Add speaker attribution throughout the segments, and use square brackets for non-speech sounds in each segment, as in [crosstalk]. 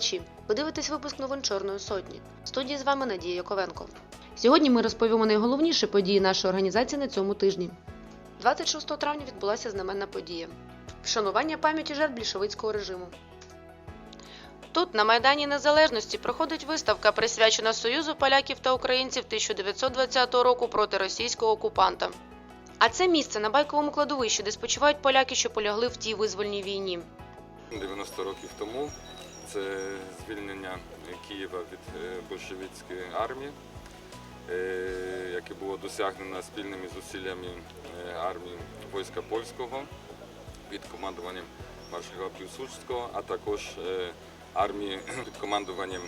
Speaker 1: глядачі! Ви дивитесь випуск новин Чорної сотні. В студії з вами Надія Яковенко. Сьогодні ми розповімо найголовніші події нашої організації на цьому тижні. 26 травня відбулася знаменна подія вшанування пам'яті жертв більшовицького режиму. Тут, на Майдані Незалежності, проходить виставка, присвячена Союзу поляків та українців 1920 року проти російського окупанта. А це місце на байковому кладовищі, де спочивають поляки, що полягли в тій визвольній війні.
Speaker 2: 90 років тому це звільнення Києва від е, большевицької армії, е, яке було досягнено спільними зусиллями е, армії війська польського під командуванням маршала Пілсудського, а також армії [clears throat] під командуванням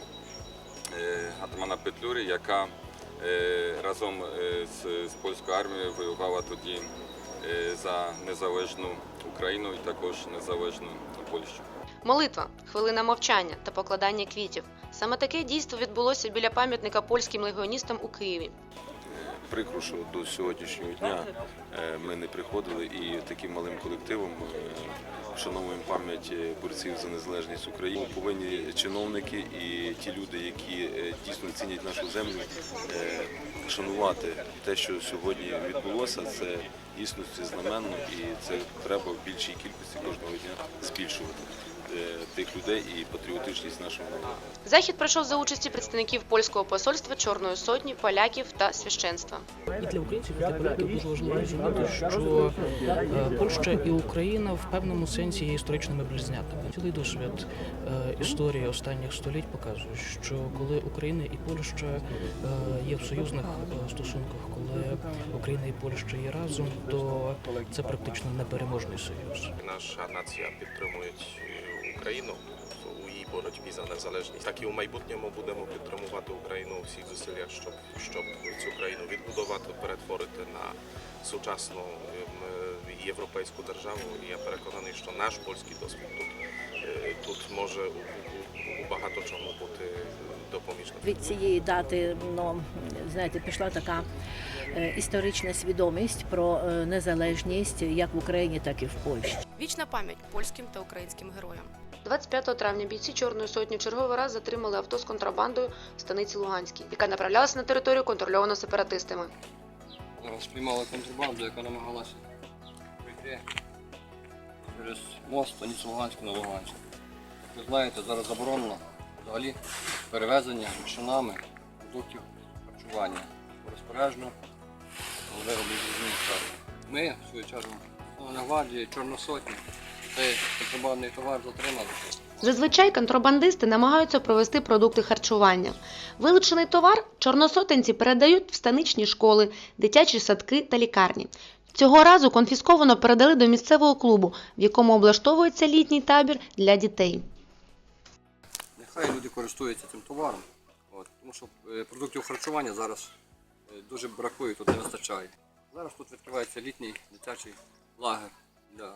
Speaker 2: атамана Петлюри, яка разом з, польською армією воювала тоді за незалежну Україну і також незалежну Польщу.
Speaker 1: Молитва, хвилина мовчання та покладання квітів. Саме таке дійство відбулося біля пам'ятника польським легіоністам у Києві.
Speaker 3: Прикро, що до сьогоднішнього дня е, ми не приходили і таким малим колективом е, вшановуємо пам'ять е, борців за незалежність України. Повинні чиновники і ті люди, які дійсно цінять нашу землю, шанувати те, що сьогодні відбулося. Це дійсності знаменно і це треба в більшій кількості кожного дня збільшувати тих людей і патріотичність нашого народу.
Speaker 1: Захід пройшов за участі представників польського посольства Чорної сотні, поляків та священства.
Speaker 4: І для українців, і для поляків дуже важливо розуміти, що е, Польща і Україна в певному сенсі є історичними близнятами. Цілий досвід е, історії останніх століть показує, що коли Україна і Польща е, є в союзних е, стосунках, коли Україна і Польща є разом, то це практично непереможний союз.
Speaker 5: Наша нація підтримує е, Україну у її боротьбі за незалежність. Так і у майбутньому будемо підтримувати Україну у всіх зусиллях, щоб, щоб цю країну відбудувати, перетворити на сучасну ем, європейську державу. І я переконаний, що наш польський досвід тут, е, тут може у, у, у багато чому бути допоміжним.
Speaker 6: Від цієї дати ну, знаєте, пішла така е, історична свідомість про е, незалежність як в Україні, так і в Польщі.
Speaker 1: Вічна пам'ять польським та українським героям. 25 травня бійці Чорної сотні в черговий раз затримали авто з контрабандою в станиці Луганській, яка направлялася на територію контрольовану сепаратистами.
Speaker 7: спіймали контрабанду, яка намагалася прийти через мост станицю Луганську на Луганську. Ви знаєте, зараз заборонено взагалі перевезення машинами продуктів харчування. Розпоряджено голови адміністрації. Ми, в свою чергу, на гвардії Чорносотні, цей контрабандний товар затримали.
Speaker 1: Зазвичай контрабандисти намагаються провести продукти харчування. Вилучений товар чорносотенці передають в станичні школи, дитячі садки та лікарні. Цього разу конфісковано передали до місцевого клубу, в якому облаштовується літній табір для дітей.
Speaker 7: Нехай люди користуються цим товаром, от, тому що е, продуктів харчування зараз е, дуже бракує, тут не вистачає. Зараз тут відкривається літній дитячий лагер для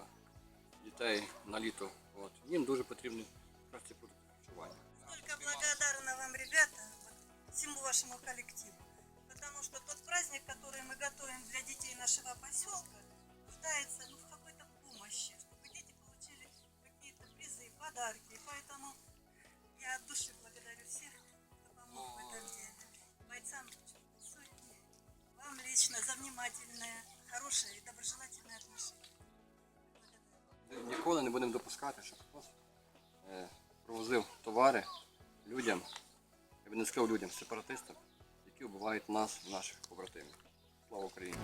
Speaker 7: дітей на літо. От. Їм дуже потрібні якраз ці продукти харчування.
Speaker 8: Только благодарна вам, ребята, вот, всему вашему коллективу. Потому что тот праздник, который мы готовим для детей нашего поселка, нуждается ну, в какой-то помощи, чтобы дети получили какие-то призы, подарки. И поэтому я от души благодарю всех, кто помог в этом деле. Бойцам сотни, вам лично за внимательное, хорошее и доброжелательное отношение.
Speaker 7: Ніколи не будемо допускати, щоб хтось е, провозив товари людям, я би не сказав людям, сепаратистам, які вбивають нас, наших побратимів. Слава Україні!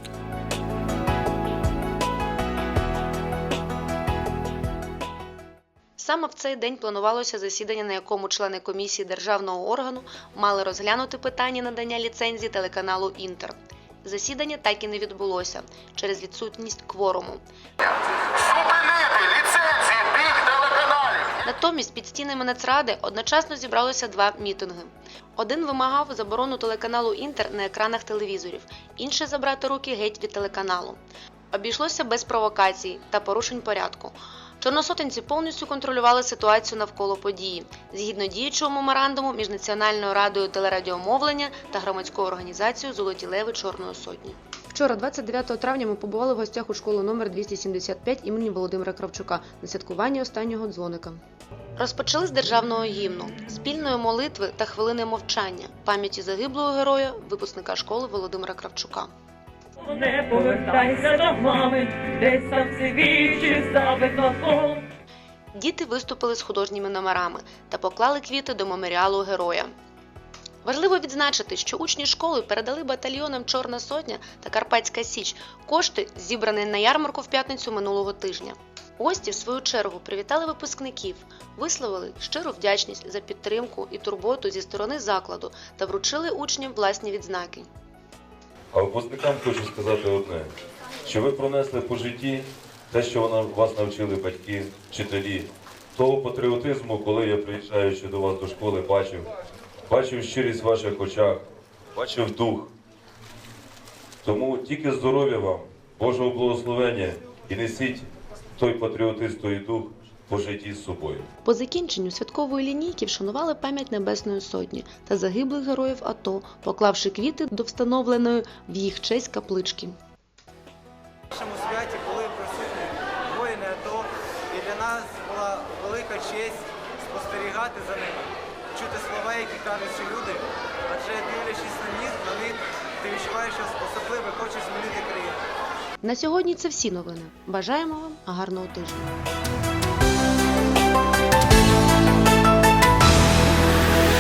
Speaker 1: Саме в цей день планувалося засідання, на якому члени комісії державного органу мали розглянути питання надання ліцензії телеканалу Інтер. Засідання так і не відбулося через відсутність кворуму. Натомість під стінами Нацради одночасно зібралося два мітинги. Один вимагав заборону телеканалу Інтер на екранах телевізорів, інший забрати руки геть від телеканалу. Обійшлося без провокацій та порушень порядку. Чорносотенці повністю контролювали ситуацію навколо події, згідно діючого меморандуму між Національною радою телерадіомовлення та громадською організацією Золоті леви Чорної сотні. Вчора, 29 травня, ми побували в гостях у школу номер 275 імені Володимира Кравчука на святкуванні останнього дзвоника. Розпочали з державного гімну, спільної молитви та хвилини мовчання пам'яті загиблого героя, випускника школи Володимира Кравчука.
Speaker 9: Не повертайся до мами, десь там сивічі за вікном.
Speaker 1: Діти виступили з художніми номерами та поклали квіти до меморіалу героя. Важливо відзначити, що учні школи передали батальйонам Чорна Сотня та Карпатська Січ кошти, зібрані на ярмарку в п'ятницю минулого тижня. Гості, в свою чергу, привітали випускників, висловили щиру вдячність за підтримку і турботу зі сторони закладу та вручили учням власні відзнаки.
Speaker 10: А випускникам хочу сказати одне, що ви пронесли по житті те, що вас навчили батьки, вчителі, того патріотизму, коли я приїжджаючи до вас до школи, бачив, бачив щирість в ваших очах, бачив дух. Тому тільки здоров'я вам, Божого благословення і несіть той патріотизм, той дух по житті з собою.
Speaker 1: По закінченню святкової лінійки вшанували пам'ять Небесної Сотні та загиблих героїв АТО, поклавши квіти до встановленої в їх честь каплички.
Speaker 11: В нашому святі були присутні воїни АТО, і для нас була велика честь спостерігати за ними, чути слова, які кажуть ці люди, адже дивлячись на них, на них, ти відчуваєш щось особливе, хочеш змінити країну.
Speaker 1: На сьогодні це всі новини. Бажаємо вам гарного тижня.